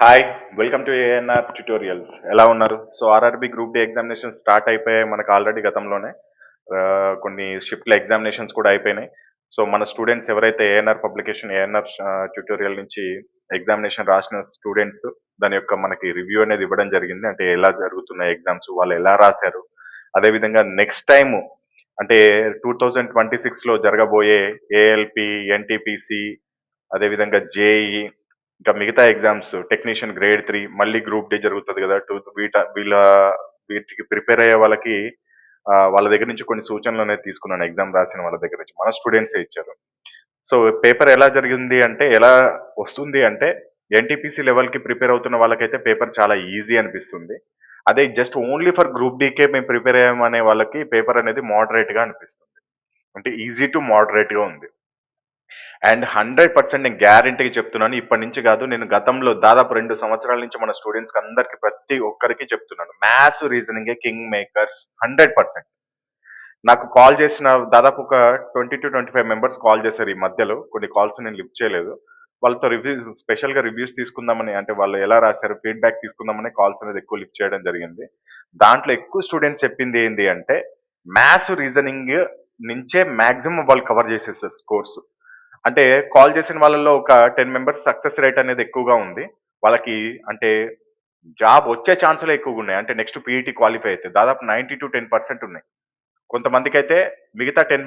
Hi welcome to ANR tutorials ఎలా ఉన్నారు? So RRB group D examination start అయిపోయాయి మనకు ఆల్రెడీ గతంలోనే. కొన్ని షిఫ్ట్ల ఎగ్జామినేషన్స్ కూడా అయిపోయినాయి. సో మన స్టూడెంట్స్ ఎవరైతే ఏఎన్ఆర్ పబ్లికేషన్ ఏఎన్ఆర్ ట్యూటోరియల్ నుంచి ఎగ్జామినేషన్ రాసిన స్టూడెంట్స్ దాని యొక్క మనకి రివ్యూ అనేది ఇవ్వడం జరిగింది. అంటే ఎలా జరుగుతున్నాయి ఎగ్జామ్స్ వాళ్ళు ఎలా రాశారు. అదేవిధంగా నెక్స్ట్ టైం అంటే టూ థౌజండ్ ట్వంటీ సిక్స్లో జరగబోయే ఏఎల్పి ఎన్టీపీసీ అదేవిధంగా జేఈ ఇంకా మిగతా ఎగ్జామ్స్ టెక్నీషియన్ గ్రేడ్ త్రీ మళ్ళీ గ్రూప్ డి జరుగుతుంది కదా టూ వీట వీళ్ళ వీటికి ప్రిపేర్ అయ్యే వాళ్ళకి వాళ్ళ దగ్గర నుంచి కొన్ని సూచనలు అనేది తీసుకున్నాను ఎగ్జామ్ రాసిన వాళ్ళ దగ్గర నుంచి. మన స్టూడెంట్స్ ఇచ్చారు? సో పేపర్ ఎలా జరిగింది అంటే ఎలా వస్తుంది అంటే ఎన్టీపీసీ లెవెల్కి ప్రిపేర్ అవుతున్న వాళ్ళకైతే పేపర్ చాలా ఈజీ అనిపిస్తుంది. అదే జస్ట్ ఓన్లీ ఫర్ గ్రూప్ డీకే మేము ప్రిపేర్ అయ్యామనే వాళ్ళకి పేపర్ అనేది మోడరేట్గా అనిపిస్తుంది. అంటే ఈజీ టు మోడరేట్గా ఉంది. అండ్ హండ్రెడ్ పర్సెంట్ నేను గ్యారంటీగా చెప్తున్నాను. ఇప్పటి నుంచి కాదు నేను గతంలో దాదాపు రెండు సంవత్సరాల నుంచి మన స్టూడెంట్స్ అందరికి ప్రతి ఒక్కరికి చెప్తున్నాను. Maths reasoning king makers hundred percent. నాకు కాల్ చేసిన దాదాపు ఒక twenty to twenty five members call చేశారు ఈ మధ్యలో. కొన్ని కాల్స్ నేను లిఫ్ట్ చేయలేదు. వాళ్ళతో రివ్యూ స్పెషల్గా రివ్యూస్ తీసుకుందామని అంటే వాళ్ళు ఎలా రాశారు ఫీడ్బ్యాక్ తీసుకుందామని కాల్స్ అనేది ఎక్కువ లిఫ్ట్ చేయడం జరిగింది. దాంట్లో ఎక్కువ స్టూడెంట్స్ చెప్పింది ఏంటి అంటే మ్యాథ్స్ రీజనింగ్ నుంచే మాక్సిమం వాళ్ళు కవర్ చేసేస్తారు స్కోర్స్. అంటే కాల్ చేసిన వాళ్ళలో ఒక టెన్ మెంబర్స్ సక్సెస్ రేట్ అనేది ఎక్కువగా ఉంది. వాళ్ళకి అంటే జాబ్ వచ్చే ఛాన్సులే ఎక్కువగా ఉన్నాయి. అంటే నెక్స్ట్ పీఈటీ క్వాలిఫై అయితే దాదాపు నైన్టీ టు టెన్ పర్సెంట్ ఉన్నాయి. కొంతమందికి అయితే మిగతా టెన్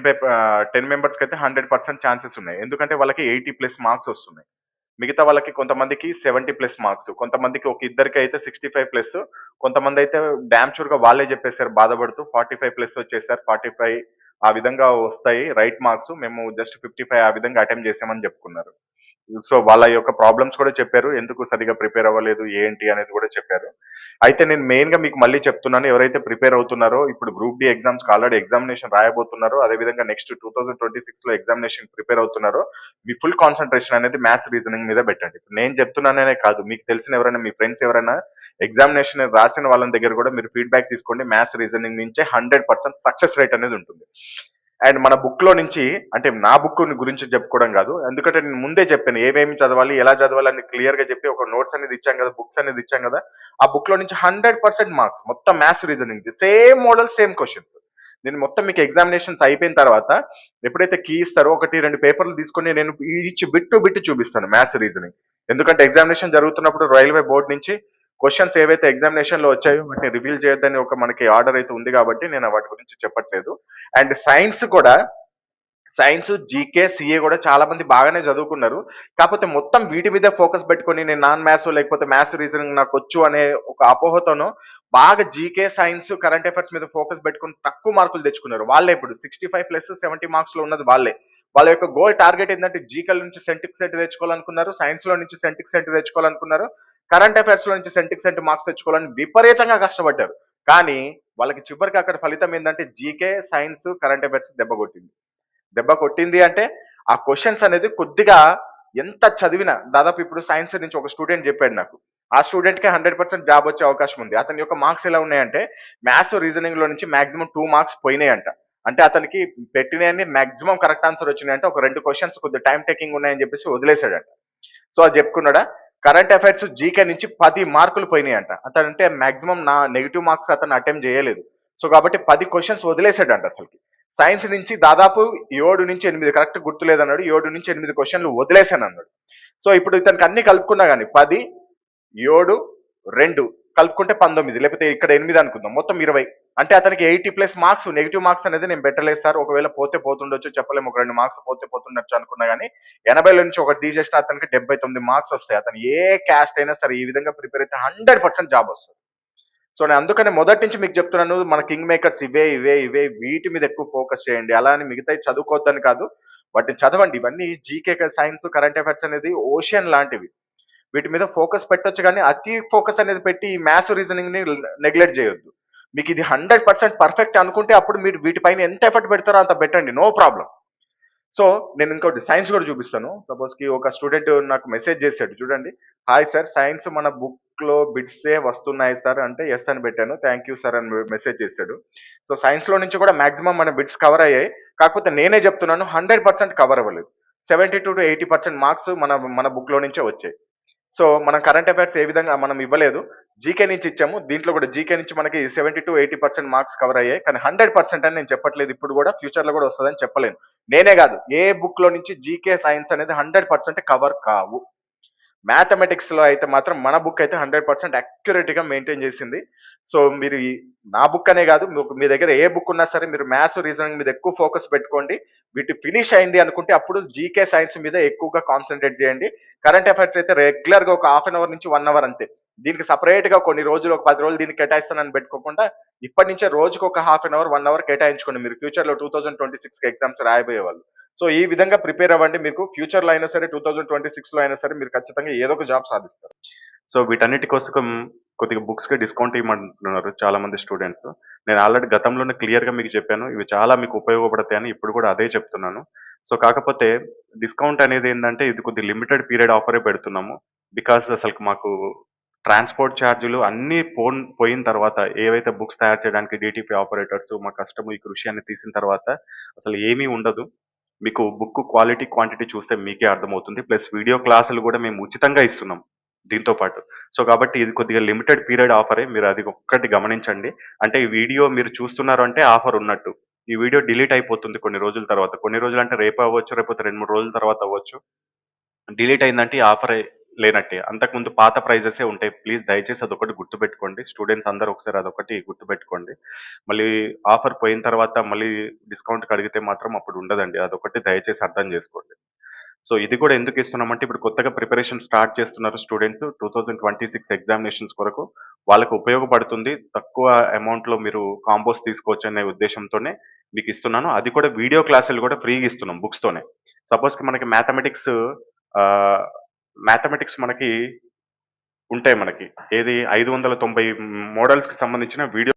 టెన్ మెంబర్స్కి అయితే హండ్రెడ్ పర్సెంట్ ఛాన్సెస్ ఉన్నాయి. ఎందుకంటే వాళ్ళకి ఎయిటీ ప్లస్ మార్క్స్ వస్తున్నాయి. మిగతా వాళ్ళకి కొంతమందికి సెవెంటీ ప్లస్ మార్క్స్ కొంతమందికి ఒక ఇద్దరికి అయితే సిక్స్టీ ఫైవ్ ప్లస్ కొంతమంది అయితే డ్యామ్ షూర్గా వాళ్ళే చెప్పేశారు బాధపడుతూ ఫార్టీ ఫైవ్ ప్లస్ వచ్చేసారు ఫార్టీ ఫైవ్ ఆ విధంగా వస్తాయి రైట్ మార్క్స్ మేము జస్ట్ ఫిఫ్టీ ఫైవ్ ఆ విధంగా అటెంప్ట్ చేసామని చెప్పుకున్నారు. సో వాళ్ళ యొక్క ప్రాబ్లమ్స్ కూడా చెప్పారు. ఎందుకు సరిగా ప్రిపేర్ అవ్వలేదు? ఏంటి అనేది కూడా చెప్పారు. అయితే నేను మెయిన్గా మీకు మళ్ళీ చెప్తున్నాను ఎవరైతే ప్రిపేర్ అవుతున్నారో ఇప్పుడు group D exams already examination రాయబోతున్నారో అదేవిధంగా నెక్స్ట్ టూ థౌసండ్ ట్వంటీ సిక్స్లో ఎగ్జామినేషన్ ప్రిపేర్ అవుతున్నారో మీ ఫుల్ కాన్సన్ట్రేషన్ అనేది మ్యాథ్స్ రీజనింగ్ మీద పెట్టండి. నేను చెప్తున్నాననే కాదు మీకు తెలిసిన ఎవరైనా మీ ఫ్రెండ్స్ ఎవరైనా ఎగ్జామినేషన్ రాసిన వాళ్ళ దగ్గర కూడా మీరు ఫీడ్బ్యాక్ తీసుకోండి. మ్యాథ్స్ రీజనింగ్ నుంచే హండ్రెడ్ పర్సెంట్ సక్సెస్ రేట్ అనేది ఉంటుంది. అండ్ మన బుక్లో నుంచి అంటే నా బుక్ గురించి చెప్పుకోవడం కాదు. ఎందుకంటే నేను ముందే చెప్పాను ఏమేమి చదవాలి ఎలా చదవాలి అని క్లియర్గా చెప్పి ఒక నోట్స్ అనేది ఇచ్చాం కదా బుక్స్ అనేది ఇచ్చాం కదా. ఆ బుక్లో నుంచి హండ్రెడ్ పర్సెంట్ మార్క్స్ మొత్తం maths reasoning same model same questions నేను మొత్తం మీకు ఎగ్జామినేషన్స్ అయిపోయిన తర్వాత ఎప్పుడైతే కీ ఇస్తారో ఒకటి రెండు పేపర్లు తీసుకొని నేను ఈచ్ బిట్ టు బిట్ చూపిస్తాను మ్యాథ్స్ రీజనింగ్ ఎందుకంటే ఎగ్జామినేషన్ జరుగుతున్నప్పుడు రైల్వే బోర్డు నుంచి క్వశ్చన్స్ ఏవైతే ఎగ్జామినేషన్లో వచ్చాయో వాటిని రివీల్ చేయొద్దని ఒక మనకి ఆర్డర్ అయితే ఉంది కాబట్టి నేను వాటి గురించి చెప్పట్లేదు. అండ్ సైన్స్ కూడా సైన్స్ జీకే సిఏ కూడా చాలా మంది బాగానే చదువుకున్నారు. కాకపోతే మొత్తం వీటి మీద ఫోకస్ పెట్టుకొని నేను నాన్ మ్యాథ్స్ లేకపోతే మ్యాథ్స్ రీజనింగ్ నాకు వచ్చు అనే ఒక అపోహతోనో బాగా జీకే సైన్స్ కరెంట్ అఫైర్స్ మీద ఫోకస్ పెట్టుకుని తక్కువ మార్కులు తెచ్చుకున్నారు. వాళ్ళే ఇప్పుడు సిక్స్టీ ఫైవ్ ప్లస్ సెవెంటీ మార్క్స్లో ఉన్నది వాళ్ళే. వాళ్ళ యొక్క గోల్ టార్గెట్ ఏంటంటే జీకల్ నుంచి సెంటిక్ సెంట్ తెచ్చుకోవాలనుకున్నారు సైన్స్లో నుంచి సెంటిక్ సెంట్ తెచ్చుకోవాలనుకున్నారు. కరెంట్ అఫైర్స్లో నుంచి సెంటిక్ సెంట్ మార్క్స్ తెచ్చుకోవాలని విపరీతంగా కష్టపడ్డారు. కానీ వాళ్ళకి చివరికి అక్కడ ఫలితం ఏంటంటే జీకే సైన్స్ కరెంట్ అఫైర్స్ దెబ్బ కొట్టింది. దెబ్బ కొట్టింది అంటే ఆ క్వశ్చన్స్ అనేది కొద్దిగా ఎంత చదివినా దాదాపు ఇప్పుడు సైన్స్ నుంచి ఒక స్టూడెంట్ చెప్పాడు నాకు. ఆ స్టూడెంట్కి హండ్రెడ్ పర్సెంట్ జాబ్ వచ్చే అవకాశం ఉంది. అతని యొక్క మార్క్స్ ఎలా ఉన్నాయంటే మ్యాథ్స్ రీజనింగ్లో నుంచి మాక్సిమం టూ మార్క్స్ పోయినాయంట. అంటే అతనికి పెట్టినవన్నీ మాక్సిమం కరెక్ట్ ఆన్సర్ వచ్చినాయంటే. ఒక రెండు క్వశ్చన్స్ కొద్దిగా టైం టేకింగ్ ఉన్నాయని చెప్పేసి వదిలేశాడంట. సో అది చెప్పుకున్నాడా? కరెంట్ అఫైర్స్ జీకే నుంచి పది మార్కులు పోయినాయంట. అతను అంటే మాక్సిమం నా నెగిటివ్ మార్క్స్ అతను అటెంప్ట్ చేయలేదు. సో కాబట్టి పది క్వశ్చన్స్ వదిలేసాడంట అసలుకి. సైన్స్ నుంచి దాదాపు ఏడు నుంచి ఎనిమిది కరెక్ట్ గుర్తులేదన్నాడు. ఏడు నుంచి ఎనిమిది క్వశ్చన్లు వదిలేశాను అన్నాడు సో ఇప్పుడు ఇతనికి అన్ని కలుపుకున్నా కానీ పది ఏడు రెండు కలుపుకుంటే పంతొమ్మిది లేకపోతే ఇక్కడ ఎనిమిది అనుకుందాం. మొత్తం ఇరవై. అంటే అతనికి eighty plus marks negative marks అనేది నేను పెట్టలేదు సార్. ఒకవేళ పోతే పోతుండొచ్చు చెప్పలేము. ఒక రెండు మార్క్స్ పోతే పోతుండొచ్చు అనుకున్నా కానీ ఎనభై నుంచి ఒకటి తీసేసిన అతనికి డెబ్బై తొమ్మిది మార్క్స్ వస్తాయి. అతను ఏ క్యాస్ట్ అయినా సరే ఈ విధంగా ప్రిపేర్ అయితే హండ్రెడ్ పర్సెంట్ జాబ్ వస్తుంది. సో నేను అందుకనే మొదటి నుంచి మీకు చెప్తున్నాను మన కింగ్ మేకర్స్ ఇవే ఇవే ఇవే వీటి మీద ఎక్కువ ఫోకస్ చేయండి. అలా అని మిగతాయి చదువుకోవద్దని కాదు వాటిని చదవండి. ఇవన్నీ జీకే సైన్స్ కరెంట్ అఫైర్స్ అనేది ఓషియన్ లాంటివి. వీటి మీద ఫోకస్ పెట్టొచ్చు కానీ అతి ఫోకస్ అనేది పెట్టి ఈ మ్యాథ్స్ రీజనింగ్ని నెగ్లెక్ట్ చేయొద్దు. మీకు ఇది హండ్రెడ్ పర్సెంట్ పర్ఫెక్ట్ అనుకుంటే అప్పుడు మీరు వీటిపైన ఎంత ఎఫర్ట్ పెడతారో అంత పెట్టండి నో ప్రాబ్లం. సో నేను ఇంకోటి సైన్స్ కూడా చూపిస్తాను. సపోజ్కి ఒక స్టూడెంట్ నాకు మెసేజ్ చేశాడు చూడండి. హాయ్ సార్ సైన్స్ మన బుక్లో బిట్సే వస్తున్నాయి సార్ అంటే ఎస్ అని పెట్టాను. థ్యాంక్ యూ సార్ అని మెసేజ్ చేశాడు. సో సైన్స్లో నుంచి కూడా మాక్సిమం మన బిట్స్ కవర్ అయ్యాయి. కాకపోతే నేనే చెప్తున్నాను హండ్రెడ్ పర్సెంట్ కవర్ అవ్వలేదు. Seventy to eighty percent marks మన మన బుక్లో నుంచే వచ్చాయి. సో మనం కరెంట్ అఫైర్స్ ఏ విధంగా మనం ఇవ్వలేదు. జీకే నుంచి ఇచ్చాము. దీంట్లో కూడా జీకే నుంచి మనకి seventy to eighty percent marks cover అయ్యాయి. కానీ హండ్రెడ్ పర్సెంట్ అని నేను చెప్పట్లేదు. ఇప్పుడు కూడా ఫ్యూచర్లో కూడా వస్తుందని చెప్పలేను. నేనే కాదు ఏ బుక్లో నుంచి జీకే సైన్స్ అనేది హండ్రెడ్ పర్సెంట్ కవర్ కావు. మ్యాథమెటిక్స్లో అయితే మాత్రం మన బుక్ అయితే హండ్రెడ్ పర్సెంట్ అక్యురేట్గా మెయింటైన్ చేసింది. సో మీరు నా బుక్ అనే కాదు మీ దగ్గర ఏ బుక్ ఉన్నా సరే మీరు మ్యాథ్స్ రీజనింగ్ మీద ఎక్కువ ఫోకస్ పెట్టుకోండి. వీటి ఫినిష్ అయింది అనుకుంటే అప్పుడు జీకే సైన్స్ మీద ఎక్కువగా కాన్సన్ట్రేట్ చేయండి. కరెంట్ అఫైర్స్ అయితే రెగ్యులర్గా ఒక హాఫ్ అన్ అవర్ నుంచి వన్ అవర్ అంతే. దీనికి సపరేట్గా కొన్ని రోజులు ఒక పది రోజులు దీనికి కేటాయిస్తానని పెట్టుకోకుండా ఇప్పటి నుంచే రోజుకు ఒక half an hour one hour కేటాయించుకోండి. మీరు ఫ్యూచర్లో two thousand twenty six exams రాయబోయే వాళ్ళు సో ఈ విధంగా ప్రిపేర్ అవ్వండి. మీకు ఫ్యూచర్లో అయినా సరే టూ థౌసండ్ ట్వంటీ సిక్స్లో అయినా సరే మీరు ఖచ్చితంగా ఏదో ఒక జాబ్ సాధిస్తారు. సో వీటన్నిటి కోసం కొద్దిగా బుక్స్కి డిస్కౌంట్ ఇవ్వమంటున్నారు చాలా మంది స్టూడెంట్స్ నేను ఆల్రెడీ గతంలోనే క్లియర్గా మీకు చెప్పాను. ఇవి చాలా మీకు ఉపయోగపడతాయని ఇప్పుడు కూడా అదే చెప్తున్నాను. సో కాకపోతే డిస్కౌంట్ అనేది ఏంటంటే ఇది కొద్ది లిమిటెడ్ పీరియడ్ ఆఫరే పెడుతున్నాము. బికాస్ అసలు మాకు ట్రాన్స్పోర్ట్ ఛార్జీలు అన్నీ పోన్ పోయిన తర్వాత ఏవైతే బుక్స్ తయారు చేయడానికి డిటిపి ఆపరేటర్స్ మా కష్టము ఈ కృషి అని తీసిన తర్వాత అసలు ఏమీ ఉండదు. మీకు బుక్ క్వాలిటీ క్వాంటిటీ చూస్తే మీకే అర్థమవుతుంది. ప్లస్ వీడియో క్లాసులు కూడా మేము ఉచితంగా ఇస్తున్నాం దీంతో పాటు. సో కాబట్టి ఇది కొద్దిగా లిమిటెడ్ పీరియడ్ ఆఫరే. మీరు అది ఒక్కటి గమనించండి. అంటే ఈ వీడియో మీరు చూస్తున్నారు అంటే ఆఫర్ ఉన్నట్టు. ఈ వీడియో డిలీట్ అయిపోతుంది కొన్ని రోజుల తర్వాత. కొన్ని రోజులు అంటే రేపు అవ్వచ్చు రేపు రెండు మూడు రోజుల తర్వాత అవ్వచ్చు. డిలీట్ అయిందంటే ఈ ఆఫర్ లేనట్టే. అంతకుముందు పాత ప్రైజెసే ఉంటాయి. ప్లీజ్ దయచేసి అదొకటి గుర్తుపెట్టుకోండి. స్టూడెంట్స్ అందరూ ఒకసారి అదొకటి గుర్తుపెట్టుకోండి. మళ్ళీ ఆఫర్ పోయిన తర్వాత మళ్ళీ డిస్కౌంట్ అడిగితే మాత్రం అప్పుడు ఉండదండి. అదొకటి దయచేసి అర్థం చేసుకోండి. సో ఇది కూడా ఎందుకు ఇస్తున్నామంటే ఇప్పుడు కొత్తగా ప్రిపరేషన్ స్టార్ట్ చేస్తున్నారు students. Two thousand twenty six examinations కొరకు వాళ్ళకు ఉపయోగపడుతుంది. తక్కువ అమౌంట్లో మీరు కాంబోస్ తీసుకోవచ్చు అనే ఉద్దేశంతోనే మీకు ఇస్తున్నాను. అది కూడా వీడియో క్లాసులు కూడా ఫ్రీగా ఇస్తున్నాం బుక్స్తోనే సపోజ్కి మనకి మ్యాథమెటిక్స్ మ్యాథమెటిక్స్ మనకి ఉంటాయి మనకి. ఏది ఐదు వందల తొంభై మోడల్స్కి సంబంధించిన వీడియో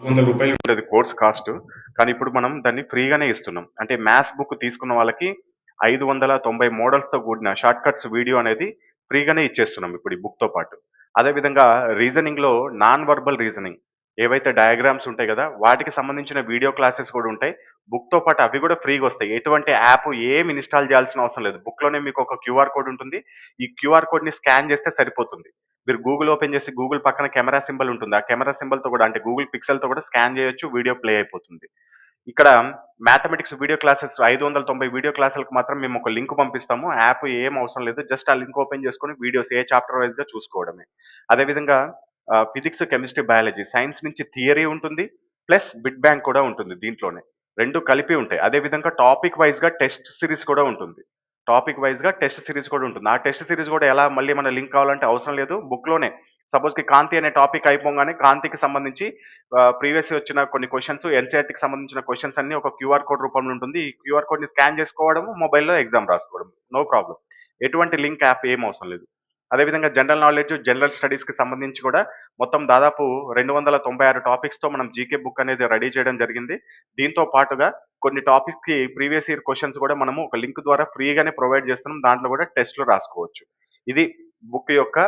వందల రూపాయలు ఉంటుంది కోర్స్ కాస్ట్ కానీ ఇప్పుడు మనం దాన్ని ఫ్రీగానే ఇస్తున్నాం. అంటే మ్యాథ్స్ బుక్ తీసుకున్న వాళ్ళకి ఐదు వందల తొంభై మోడల్స్తో కూడిన షార్ట్ కట్స్ వీడియో అనేది ఫ్రీగానే ఇచ్చేస్తున్నాం ఇప్పుడు ఈ బుక్తో పాటు. అదేవిధంగా రీజనింగ్లో నాన్ వర్బల్ రీజనింగ్ ఏవైతే డయాగ్రామ్స్ ఉంటాయి కదా వాటికి సంబంధించిన వీడియో క్లాసెస్ కూడా ఉంటాయి. బుక్తో పాటు అవి కూడా ఫ్రీగా వస్తాయి. ఎటువంటి యాప్ ఏమి ఇన్స్టాల్ చేయాల్సిన అవసరం లేదు. బుక్లోనే మీకు ఒక క్యూఆర్ కోడ్ ఉంటుంది. ఈ క్యూఆర్ కోడ్ని స్కాన్ చేస్తే సరిపోతుంది. మీరు గూగుల్ ఓపెన్ చేసి గూగుల్ పక్కన కెమెరా సింబల్ ఉంటుంది. ఆ కెమెరా సింబల్తో కూడా అంటే గూగుల్ పిక్సెల్తో కూడా స్కాన్ చేయొచ్చు వీడియో ప్లే అయిపోతుంది. ఇక్కడ మ్యాథమెటిక్స్ వీడియో క్లాసెస్ ఐదు వందల తొంభై వీడియో క్లాసులకు మాత్రం మేము ఒక లింక్ పంపిస్తాము. యాప్ ఏం అవసరం లేదు. జస్ట్ ఆ లింక్ ఓపెన్ చేసుకొని వీడియోస్ ఏ చాప్టర్ వైజ్గా చూసుకోవడమే. అదేవిధంగా ఫిజిక్స్ కెమిస్ట్రీ బయాలజీ సైన్స్ నుంచి థియరీ ఉంటుంది ప్లస్ బిట్ బ్యాంక్ కూడా ఉంటుంది దీంట్లోనే. రెండు కలిపి ఉంటాయి. అదేవిధంగా టాపిక్ వైజ్గా టెస్ట్ సిరీస్ కూడా ఉంటుంది. టాపిక్ వైజ్గా టెస్ట్ సిరీస్ కూడా ఉంటుంది. ఆ టెస్ట్ సిరీస్ కూడా ఎలా మళ్ళీ మన లింక్ కావాలంటే అవసరం లేదు. బుక్లోనే కాంతి అనే టాపిక్ అయిపోగానే కాంతికి సంబంధించి ప్రీవియస్ వచ్చిన కొన్ని క్వశ్చన్స్ ఎన్సీఆర్టీకి సంబంధించిన క్వశ్చన్స్ అన్ని ఒక క్యూఆర్ కోడ్ రూపంలో ఉంటుంది. ఈ క్యూఆర్ కోడ్ని స్కాన్ చేసుకోవడం మొబైల్లో ఎగ్జామ్ రాసుకోవడం నో ప్రాబ్లం. ఎటువంటి లింక్ యాప్ ఏం అవసరం లేదు. అదేవిధంగా జనరల్ నాలెడ్జ్ జనరల్ స్టడీస్కి సంబంధించి కూడా మొత్తం దాదాపు రెండు వందల తొంభై ఆరు టాపిక్స్తో మనం జీకే బుక్ అనేది రెడీ చేయడం జరిగింది. దీంతో పాటుగా కొన్ని టాపిక్కి ప్రీవియస్ ఇయర్ క్వశ్చన్స్ కూడా మనము ఒక లింక్ ద్వారా ఫ్రీగానే ప్రొవైడ్ చేస్తున్నాం. దాంట్లో కూడా టెస్ట్లు రాసుకోవచ్చు. ఇది బుక్ యొక్క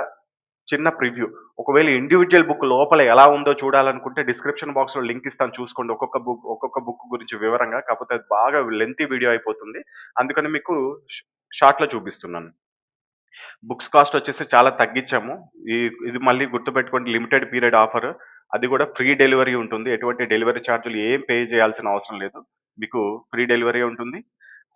చిన్న ప్రివ్యూ. ఒకవేళ ఇండివిజువల్ బుక్ లోపల ఎలా ఉందో చూడాలనుకుంటే డిస్క్రిప్షన్ బాక్స్లో లింక్ ఇస్తాను చూసుకోండి. ఒక్కొక్క బుక్ ఒక్కొక్క బుక్ గురించి వివరంగా కాకపోతే అది బాగా లెంతీ వీడియో అయిపోతుంది. అందుకని మీకు షార్ట్లో చూపిస్తున్నాను. బుక్స్ కాస్ట్ వచ్చేసి చాలా తగ్గించాము. ఈ ఇది మళ్ళీ గుర్తుపెట్టుకోండి లిమిటెడ్ పీరియడ్ ఆఫర్. అది కూడా ఫ్రీ డెలివరీ ఉంటుంది. ఎటువంటి డెలివరీ ఛార్జీలు ఏం పే చేయాల్సిన అవసరం లేదు. మీకు ఫ్రీ డెలివరీ ఉంటుంది.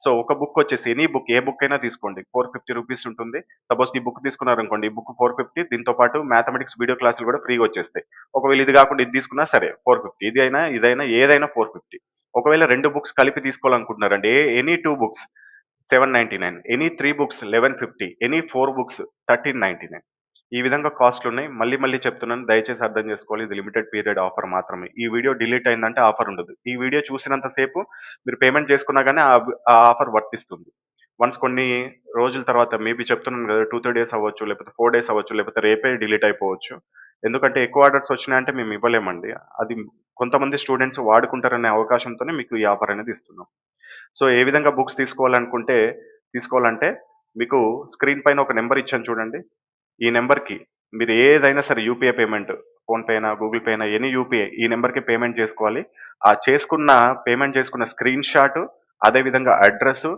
సో ఒక బుక్ వచ్చేసి ఎనీ బుక్ ఏ బుక్ అయినా తీసుకోండి. ఫోర్ ఫిఫ్టీ రూపీస్ ఉంటుంది. సపోజ్ ఈ బుక్ తీసుకున్నారు అనుకోండి ఈ బుక్ ఫోర్ ఫిఫ్టీ దీంతో పాటు మ్యాథమెటిక్స్ వీడియో క్లాసులు కూడా ఫ్రీగా వచ్చేస్తాయి. ఒకవేళ ఇది కాకుండా ఇది తీసుకున్నా సరే ఫోర్ ఫిఫ్టీ. ఇది అయినా ఇదైనా ఏదైనా ఫోర్ ఫిఫ్టీ. ఒకవేళ రెండు బుక్స్ కలిపి తీసుకోవాలనుకుంటున్నారండి any two books seven ninety nine any three books eleven fifty any four books thirteen ninety nine ఈ విధంగా కాస్ట్లు ఉన్నాయి మళ్ళీ మళ్ళీ చెప్తున్నాను. దయచేసి అర్థం చేసుకోవాలి. ఇది లిమిటెడ్ పీరియడ్ ఆఫర్ మాత్రమే. ఈ వీడియో డిలీట్ అయిందంటే ఆఫర్ ఉండదు. ఈ వీడియో చూసినంత సేపు మీరు పేమెంట్ చేసుకున్నా కానీ ఆ ఆఫర్ వర్తిస్తుంది. వన్స్ కొన్ని రోజుల తర్వాత మేబీ చెప్తున్నాను కదా టూ త్రీ డేస్ అవ్వచ్చు లేకపోతే ఫోర్ డేస్ అవ్వచ్చు లేకపోతే రేపే డిలీట్ అయిపోవచ్చు. ఎందుకంటే ఎక్కువ ఆర్డర్స్ వచ్చినాయంటే మేము ఇవ్వలేమండి. అది కొంతమంది స్టూడెంట్స్ వాడుకుంటారనే అవకాశంతోనే మీకు ఈ ఆఫర్ అనేది ఇస్తున్నాం. సో ఏ విధంగా బుక్స్ తీసుకోవాలనుకుంటే తీసుకోవాలంటే మీకు స్క్రీన్ పైన ఒక నెంబర్ ఇచ్చాను చూడండి. ఈ నెంబర్కి మీరు ఏదైనా సరే యూపీఐ పేమెంట్ ఫోన్పే అయినా గూగుల్ పే అయినా ఎనీ యూపీఐ ఈ నెంబర్కి పేమెంట్ చేసుకోవాలి. ఆ చేసుకున్న పేమెంట్ చేసుకున్న స్క్రీన్ షాట్ అదేవిధంగా అడ్రస్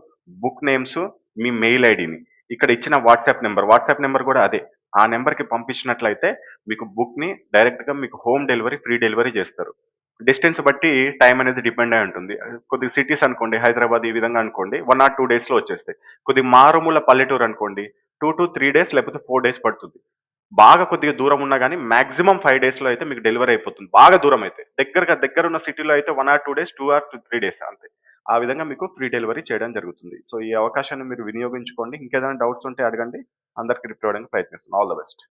బుక్ నేమ్స్ మీ మెయిల్ ఐడిని. ఇక్కడ ఇచ్చిన వాట్సాప్ నెంబర్ వాట్సాప్ నెంబర్ కూడా అదే. ఆ నెంబర్కి పంపించినట్లయితే మీకు బుక్ని డైరెక్ట్గా మీకు హోమ్ డెలివరీ ఫ్రీ డెలివరీ చేస్తారు. డిస్టెన్స్ బట్టి టైం అనేది డిపెండ్ అయి ఉంటుంది. కొద్ది సిటీస్ అనుకోండి హైదరాబాద్ ఈ విధంగా అనుకోండి వన్ ఆర్ టూ డేస్లో వచ్చేస్తాయి. కొద్ది మారుమూల పల్లెటూరు అనుకోండి టూ టు త్రీ డేస్ లేకపోతే ఫోర్ డేస్ పడుతుంది. బాగా కొద్దిగా దూరం ఉన్నా కానీ మాక్సిమం ఫైవ్ డేస్లో అయితే మీకు డెలివరీ అయిపోతుంది. బాగా దూరం అయితే. దగ్గరగా దగ్గర ఉన్న సిటీలో అయితే one or two days two or three days అంతే. ఆ విధంగా మీకు ఫ్రీ డెలివరీ చేయడం జరుగుతుంది. సో ఈ అవకాశాన్ని మీరు వినియోగించుకోండి. ఇంకేదైనా డౌట్స్ ఉంటే అడగండి. అందరికి రిప్లై అవ్వడానికి ప్రయత్నిస్తున్నాను ఆల్ ద బెస్ట్.